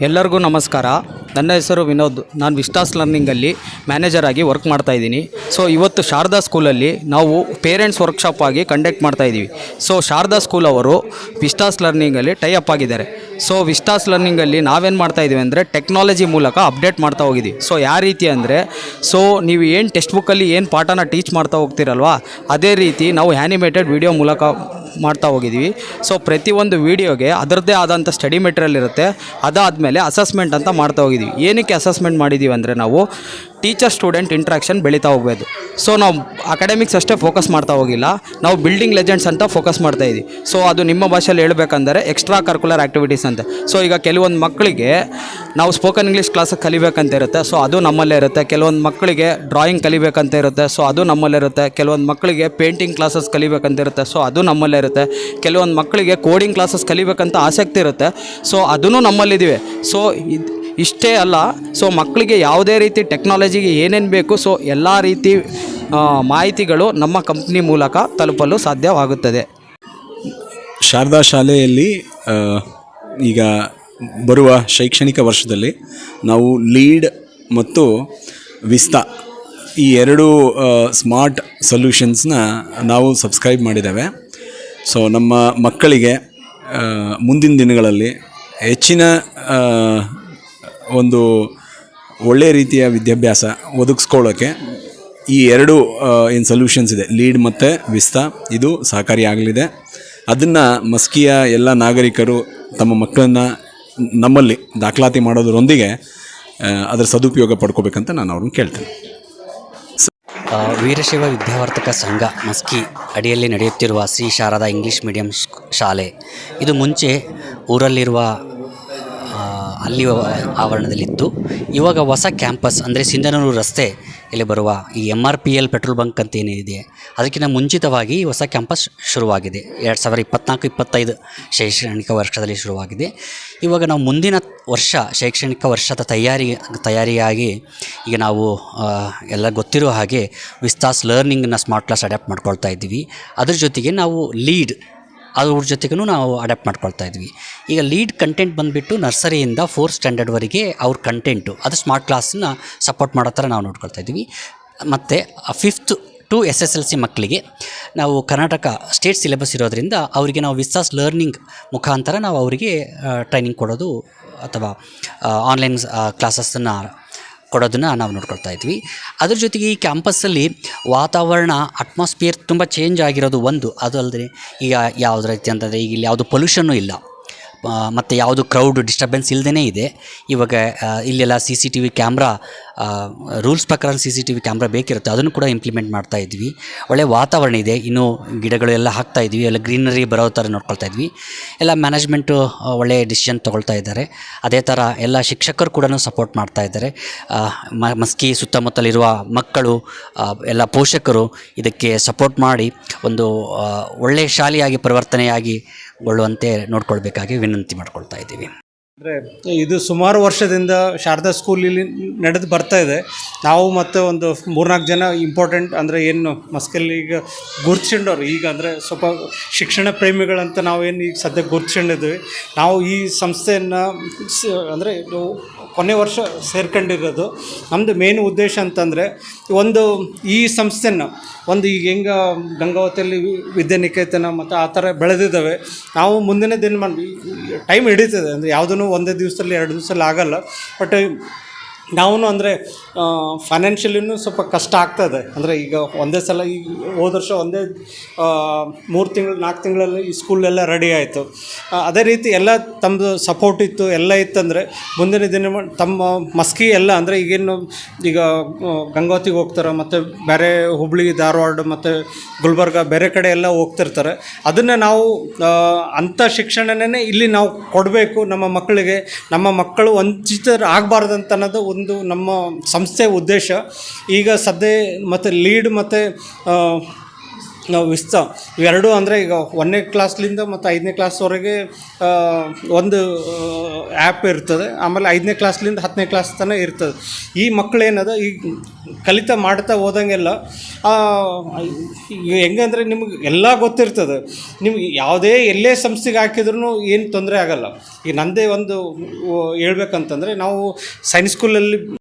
ಎಲ್ಲರಿಗೂ ನಮಸ್ಕಾರ. ನನ್ನ ಹೆಸರು ವಿನೋದ್. ನಾನು ವಿಸ್ಟಾಸ್ ಲರ್ನಿಂಗಲ್ಲಿ ಮ್ಯಾನೇಜರ್ ಆಗಿ ವರ್ಕ್ ಮಾಡ್ತಾ ಇದ್ದೀನಿ. ಸೊ ಇವತ್ತು ಶಾರದಾ ಸ್ಕೂಲಲ್ಲಿ ನಾವು ಪೇರೆಂಟ್ಸ್ ವರ್ಕ್ಶಾಪ್ ಆಗಿ ಕಂಡಕ್ಟ್ ಮಾಡ್ತಾ ಇದ್ದೀವಿ. ಸೊ ಶಾರದಾ ಸ್ಕೂಲ್ ಅವರು ವಿಸ್ಟಾಸ್ ಲರ್ನಿಂಗಲ್ಲಿ ಟೈ ಅಪ್ ಆಗಿದ್ದಾರೆ. ಸೊ ವಿಸ್ಟಾಸ್ ಲರ್ನಿಂಗಲ್ಲಿ ನಾವೇನು ಮಾಡ್ತಾ ಇದ್ದೀವಿ ಅಂದರೆ ಟೆಕ್ನಾಲಜಿ ಮೂಲಕ ಅಪ್ಡೇಟ್ ಮಾಡ್ತಾ ಹೋಗಿದ್ದೀವಿ. ಸೊ ಯಾವ ರೀತಿ ಅಂದರೆ ಸೊ ನೀವು ಏನು ಟೆಕ್ಸ್ಟ್ ಬುಕ್ಕಲ್ಲಿ ಏನು ಪಾಠನ ಟೀಚ್ ಮಾಡ್ತಾ ಹೋಗ್ತೀರಲ್ವಾ, ಅದೇ ರೀತಿ ನಾವು ಆ್ಯನಿಮೇಟೆಡ್ ವಿಡಿಯೋ ಮೂಲಕ ಮಾಡ್ತಾ ಹೋಗಿದ್ದೀವಿ. ಸೊ ಪ್ರತಿಯೊಂದು ವಿಡಿಯೋಗೆ ಅದರದ್ದೇ ಆದಂಥ ಸ್ಟಡಿ ಮೆಟೀರಿಯಲ್ ಇರುತ್ತೆ. ಅದಾದಮೇಲೆ ಅಸೆಸ್ಮೆಂಟ್ ಅಂತ ಮಾಡ್ತಾ ಹೋಗಿದ್ದೀವಿ. ಏನಕ್ಕೆ ಅಸೆಸ್ಮೆಂಟ್ ಮಾಡಿದ್ದೀವಿ ಅಂದರೆ ನಾವು ಟೀಚರ್ ಸ್ಟೂಡೆಂಟ್ ಇಂಟ್ರಾಕ್ಷನ್ ಬೆಳೀತಾ ಹೋಗ್ಬೋದು ಸೊ ನಾವು ಅಕಾಡೆಮಿಕ್ಸ್ ಅಷ್ಟೇ ಫೋಕಸ್ ಮಾಡ್ತಾ ಹೋಗಿಲ್ಲ. ನಾವು ಬಿಲ್ಡಿಂಗ್ ಲೆಜೆಂಡ್ಸ್ ಅಂತ ಫೋಕಸ್ ಮಾಡ್ತಾ ಇದ್ದೀವಿ ಸೊ ಅದು ನಿಮ್ಮ ಭಾಷೆಯಲ್ಲಿ ಹೇಳಬೇಕಂದ್ರೆ ಎಕ್ಸ್ಟ್ರಾ ಕರ್ಕುಲರ್ ಆ್ಯಕ್ಟಿವಿಟೀಸ್ ಅಂತ. ಸೊ ಈಗ ಕೆಲವೊಂದು ಮಕ್ಕಳಿಗೆ ನಾವು ಸ್ಪೋಕನ್ ಇಂಗ್ಲೀಷ್ ಕ್ಲಾಸಿಗೆ ಕಲಿಬೇಕಂತ ಇರುತ್ತೆ. ಸೊ ಅದು ನಮ್ಮಲ್ಲೇ ಇರುತ್ತೆ. ಕೆಲವೊಂದು ಮಕ್ಕಳಿಗೆ ಡ್ರಾಯಿಂಗ್ ಕಲಿಬೇಕಂತ ಇರುತ್ತೆ. ಸೊ ಅದು ನಮ್ಮಲ್ಲೇ ಇರುತ್ತೆ. ಕೆಲವೊಂದು ಮಕ್ಕಳಿಗೆ ಪೇಂಟಿಂಗ್ ಕ್ಲಾಸಸ್ ಕಲಿಬೇಕಂತ ಇರುತ್ತೆ. ಸೊ ಅದು ನಮ್ಮಲ್ಲೇ ಇರುತ್ತೆ. ಕೆಲವೊಂದು ಮಕ್ಕಳಿಗೆ ಕೋಡಿಂಗ್ ಕ್ಲಾಸಸ್ ಕಲಿಬೇಕಂತ ಆಸಕ್ತಿ ಇರುತ್ತೆ. ಸೊ ಅದೂ ನಮ್ಮಲ್ಲಿದ್ದೀವಿ ಸೊ ಇಷ್ಟೇ ಅಲ್ಲ ಸೊ ಮಕ್ಕಳಿಗೆ ಯಾವುದೇ ರೀತಿ ಟೆಕ್ನಾಲಜಿಗೆ ಏನೇನು ಬೇಕು ಸೊ ಎಲ್ಲ ರೀತಿ ಮಾಹಿತಿಗಳು ನಮ್ಮ ಕಂಪ್ನಿ ಮೂಲಕ ತಲುಪಲು ಸಾಧ್ಯವಾಗುತ್ತದೆ. ಶಾರದಾ ಶಾಲೆಯಲ್ಲಿ ಈಗ ಬರುವ ಶೈಕ್ಷಣಿಕ ವರ್ಷದಲ್ಲಿ ನಾವು ಲೀಡ್ ಮತ್ತು ವಿಸ್ತಾ ಈ ಎರಡು ಸ್ಮಾರ್ಟ್ ಸೊಲ್ಯೂಷನ್ಸ್ನ ನಾವು ಸಬ್ಸ್ಕ್ರೈಬ್ ಮಾಡಿದ್ದೇವೆ. ಸೊ ನಮ್ಮ ಮಕ್ಕಳಿಗೆ ಮುಂದಿನ ದಿನಗಳಲ್ಲಿ ಹೆಚ್ಚಿನ ಒಂದು ಒಳ್ಳೆಯ ರೀತಿಯ ವಿದ್ಯಾಭ್ಯಾಸ ಒದಗಿಸ್ಕೊಳ್ಳೋಕ್ಕೆ ಈ ಎರಡು ಏನು ಸೊಲ್ಯೂಷನ್ಸ್ ಇದೆ. ಲೀಡ್ ಮತ್ತು ವಿಸ್ತಾ ಇದು ಸಹಕಾರಿಯಾಗಲಿದೆ ಅದನ್ನು ಮಸ್ಕಿಯ ಎಲ್ಲ ನಾಗರಿಕರು ತಮ್ಮ ಮಕ್ಕಳನ್ನು ನಮ್ಮಲ್ಲಿ ದಾಖಲಾತಿ ಮಾಡೋದರೊಂದಿಗೆ ಅದರ ಸದುಪಯೋಗ ಪಡ್ಕೋಬೇಕಂತ ನಾನು ಅವ್ರನ್ನ ಕೇಳ್ತೇನೆ. ವೀರಶೈವ ವಿದ್ಯಾವರ್ತಕ ಸಂಘ, ಮಸ್ಕಿ ಅಡಿಯಲ್ಲಿ ನಡೆಯುತ್ತಿರುವ ಶ್ರೀ ಶಾರದಾ ಇಂಗ್ಲೀಷ್ ಮೀಡಿಯಂ ಶಾಲೆ. ಇದು ಮುಂಚೆ ಊರಲ್ಲಿರುವ ಅಲ್ಲಿ ಆವರಣದಲ್ಲಿತ್ತು. ಇವಾಗ ಹೊಸ ಕ್ಯಾಂಪಸ್ ಅಂದರೆ ಸಿಂಧನೂರು ರಸ್ತೆ ಇಲ್ಲಿ ಬರುವ ಈ M R P L petrol bunk ಅಂತ ಏನಿದೆ ಅದಕ್ಕಿಂತ ಮುಂಚಿತವಾಗಿ ಹೊಸ ಕ್ಯಾಂಪಸ್ ಶುರುವಾಗಿದೆ. ಎರಡು ಸಾವಿರ ಇಪ್ಪತ್ನಾಲ್ಕು, ಇಪ್ಪತ್ತೈದು ಶೈಕ್ಷಣಿಕ ವರ್ಷದಲ್ಲಿ ಶುರುವಾಗಿದೆ. ಇವಾಗ ನಾವು ಮುಂದಿನ ವರ್ಷ, ಶೈಕ್ಷಣಿಕ ವರ್ಷದ ತಯಾರಿ, ತಯಾರಿಯಾಗಿ ಈಗ ನಾವು ಎಲ್ಲ ಗೊತ್ತಿರೋ ಹಾಗೆ ವಿಸ್ತಾಸ್ ಲರ್ನಿಂಗ್ನ ಸ್ಮಾರ್ಟ್ ಕ್ಲಾಸ್ ಅಡ್ಯಾಪ್ಟ್ ಮಾಡ್ಕೊಳ್ತಾ ಇದ್ದೀವಿ. ಅದ್ರ ಜೊತೆಗೆ ನಾವು ಲೀಡ್ ಅದ್ರ ಜೊತೆಗೂ ನಾವು ಅಡಾಪ್ಟ್ ಮಾಡ್ಕೊಳ್ತಾ ಇದ್ವಿ. ಈಗ ಲೀಡ್ ಕಂಟೆಂಟ್ ಬಂದುಬಿಟ್ಟು ನರ್ಸರಿಯಿಂದ ಫೋರ್ತ್ ಸ್ಟ್ಯಾಂಡರ್ಡ್ವರೆಗೆ ಅವ್ರ ಕಂಟೆಂಟು ಅದು ಸ್ಮಾರ್ಟ್ ಕ್ಲಾಸನ್ನ ಸಪೋರ್ಟ್ ಮಾಡೋ ಥರ ನಾವು ನೋಡ್ಕೊಳ್ತಾ ಇದ್ವಿ. ಮತ್ತು fifth to S S L C ಮಕ್ಕಳಿಗೆ ನಾವು ಕರ್ನಾಟಕ ಸ್ಟೇಟ್ ಸಿಲೆಬಸ್ ಇರೋದರಿಂದ ಅವರಿಗೆ ನಾವು ವಿಸ್ಸಾಸ್ ಲರ್ನಿಂಗ್ ಮುಖಾಂತರ ನಾವು ಅವರಿಗೆ ಟ್ರೈನಿಂಗ್ ಕೊಡೋದು ಅಥವಾ ಆನ್ಲೈನ್ ಕ್ಲಾಸಸ್ಸನ್ನು ಕೊಡೋದನ್ನು ನಾವು ನೋಡ್ಕೊಳ್ತಾ ಇದ್ವಿ. ಅದ್ರ ಜೊತೆಗೆ ಈ ಕ್ಯಾಂಪಸ್ಸಲ್ಲಿ ವಾತಾವರಣ ಅಟ್ಮಾಸ್ಫಿಯರ್ ತುಂಬ ಚೇಂಜ್ ಆಗಿರೋದು ಒಂದು. ಅದು ಅಲ್ಲದೆ ಈಗ ಯಾವುದ್ರ ರೀತಿ ಅಂತಂದರೆ ಈಗ ಇಲ್ಲಿ ಯಾವುದು ಪೊಲ್ಯೂಷನ್ನು ಇಲ್ಲ. ಮತ್ತು ಯಾವುದು ಕ್ರೌಡ್ ಡಿಸ್ಟರ್ಬೆನ್ಸ್ ಇಲ್ಲದೇ ಇದೆ. ಇವಾಗ ಇಲ್ಲೆಲ್ಲ C C T V camera rules ಪ್ರಕಾರ C C T V camera ಬೇಕಿರುತ್ತೆ. ಅದನ್ನು ಕೂಡ ಇಂಪ್ಲಿಮೆಂಟ್ ಮಾಡ್ತಾ ಇದ್ವಿ. ಒಳ್ಳೆಯ ವಾತಾವರಣ ಇದೆ. ಇನ್ನೂ ಗಿಡಗಳು ಎಲ್ಲ ಹಾಕ್ತಾ ಇದ್ವಿ. ಎಲ್ಲ ಗ್ರೀನರಿ ಬರೋ ಥರ ನೋಡ್ಕೊಳ್ತಾ ಇದ್ವಿ. ಎಲ್ಲ ಮ್ಯಾನೇಜ್ಮೆಂಟು ಒಳ್ಳೆಯ ಡಿಸಿಷನ್ ತೊಗೊಳ್ತಾ ಇದ್ದಾರೆ. ಅದೇ ಥರ ಎಲ್ಲ ಶಿಕ್ಷಕರು ಕೂಡ ಸಪೋರ್ಟ್ ಮಾಡ್ತಾ ಇದ್ದಾರೆ. ಮಸ್ಕಿ ಸುತ್ತಮುತ್ತಲಿರುವ ಮಕ್ಕಳು ಎಲ್ಲ ಪೋಷಕರು ಇದಕ್ಕೆ ಸಪೋರ್ಟ್ ಮಾಡಿ ಒಂದು ಒಳ್ಳೆಯ ಶಾಲೆಯಾಗಿ ಪರಿವರ್ತನೆಯಾಗಿ ಗೊಳ್ಳುವಂತೆ ನೋಡ್ಕೊಳ್ಬೇಕಾಗಿ ವಿನಂತಿ ಮಾಡ್ಕೊಳ್ತಾ ಇದ್ದೀವಿ. ಅಂದರೆ ಇದು ಸುಮಾರು ವರ್ಷದಿಂದ ಶಾರದಾ ಸ್ಕೂಲಲ್ಲಿ ನಡೆದು ಬರ್ತಾ ಇದೆ. ನಾವು ಮತ್ತು ಒಂದು ಮೂರ್ನಾಲ್ಕು ಜನ ಇಂಪಾರ್ಟೆಂಟ್ ಅಂದರೆ ಏನು ಮಸ್ಕಲ್ಲಿ ಈಗ ಗುರ್ತಿಸ್ಕೊಂಡವ್ರು. ಈಗ ಅಂದರೆ ಸ್ವಲ್ಪ ಶಿಕ್ಷಣ ಪ್ರೇಮಿಗಳಂತ ನಾವು ಏನು ಈಗ ಸದ್ಯ ಗುರ್ತಿಸ್ಕೊಂಡಿದ್ವಿ ನಾವು ಈ ಸಂಸ್ಥೆಯನ್ನು ಅಂದರೆ ಕೊನೆ ವರ್ಷ ಸೇರ್ಕೊಂಡಿರೋದು. ನಮ್ಮದು ಮೇನ್ ಉದ್ದೇಶ ಅಂತಂದರೆ ಒಂದು ಈ ಸಂಸ್ಥೆನ ಒಂದು ಈಗ ಹೆಂಗೆ ಗಂಗಾವತಿಯಲ್ಲಿ ವಿದ್ಯಾನಿಕೇತನ ಮತ್ತು ಆ ಥರ ಬೆಳೆದಿದ್ದಾವೆ. ನಾವು ಮುಂದಿನ ದಿನ ಟೈಮ್ ಹಿಡಿತದೆ. ಅಂದರೆ ಯಾವುದೂ ಒಂದೇ ದಿವಸದಲ್ಲಿ ಎರಡು ದಿವಸದಲ್ಲಿ ಆಗೋಲ್ಲ. ಬಟ್ ನಾವು ಅಂದರೆ ಫೈನಾನ್ಷಿಯಲಿನೂ ಸ್ವಲ್ಪ ಕಷ್ಟ ಆಗ್ತದೆ. ಅಂದರೆ ಈಗ ಒಂದೇ ಸಲ ಈಗ ಹೋದ ವರ್ಷ ಒಂದೇ ಮೂರು ತಿಂಗಳು ನಾಲ್ಕು ತಿಂಗಳಲ್ಲಿ ಈ ಸ್ಕೂಲೆಲ್ಲ ರೆಡಿ ಆಯಿತು. ಅದೇ ರೀತಿ ಎಲ್ಲ ತಮ್ಮದು ಸಪೋರ್ಟ್ ಇತ್ತು, ಎಲ್ಲ ಇತ್ತಂದರೆ ಮುಂದಿನ ದಿನ ತಮ್ಮ ಮಸ್ಕಿ ಎಲ್ಲ ಅಂದರೆ ಈಗೇನು ಈಗ ಗಂಗಾವತಿಗೆ ಹೋಗ್ತಾರೆ, ಮತ್ತು ಬೇರೆ ಹುಬ್ಳಿ, ಧಾರವಾಡ, ಮತ್ತು ಗುಲ್ಬರ್ಗ ಬೇರೆ ಕಡೆ ಎಲ್ಲ ಹೋಗ್ತಿರ್ತಾರೆ. ಅದನ್ನು ನಾವು ಅಂಥ ಶಿಕ್ಷಣನೇ ಇಲ್ಲಿ ನಾವು ಕೊಡಬೇಕು ನಮ್ಮ ಮಕ್ಕಳಿಗೆ. ನಮ್ಮ ಮಕ್ಕಳು ವಂಚಿತರಾಗಬಾರ್ದು ಅಂತ ಅನ್ನೋದು ಒಂದು ನಮ್ಮ ಸಂಸ್ಥೆ ಉದ್ದೇಶ. ಈಗ ಸದ್ಯ ಮತ್ತು ಲೀಡ್ ಮತ್ತು ನಾವು ವಿಸ್ತ ಇವೆರಡು ಅಂದರೆ ಈಗ ಒಂದನೇ ಕ್ಲಾಸ್ಲಿಂದ ಮತ್ತು ಐದನೇ ಕ್ಲಾಸ್ವರೆಗೆ ಒಂದು ಆ್ಯಪ್ ಇರ್ತದೆ. ಆಮೇಲೆ ಐದನೇ ಕ್ಲಾಸ್ಲಿಂದ ಹತ್ತನೇ ಕ್ಲಾಸ್ ತನಕ ಇರ್ತದೆ. ಈ ಮಕ್ಳು ಏನದ ಈ ಕಲಿತಾ ಮಾಡ್ತಾ ಹೋದಂಗೆಲ್ಲ ಹೆಂಗಂದ್ರೆ ನಿಮ್ಗೆ ಎಲ್ಲ ಗೊತ್ತಿರ್ತದೆ. ನಿಮ್ಗೆ ಯಾವುದೇ ಎಲ್ಲೇ ಸಂಸ್ಥೆಗೆ ಹಾಕಿದ್ರೂ ಏನು ತೊಂದರೆ ಆಗಲ್ಲ. ಈಗ ನಂದೇ ಒಂದು ಹೇಳ್ಬೇಕಂತಂದರೆ ನಾವು ಸೈನ್ಸ್ ಸ್ಕೂಲಲ್ಲಿ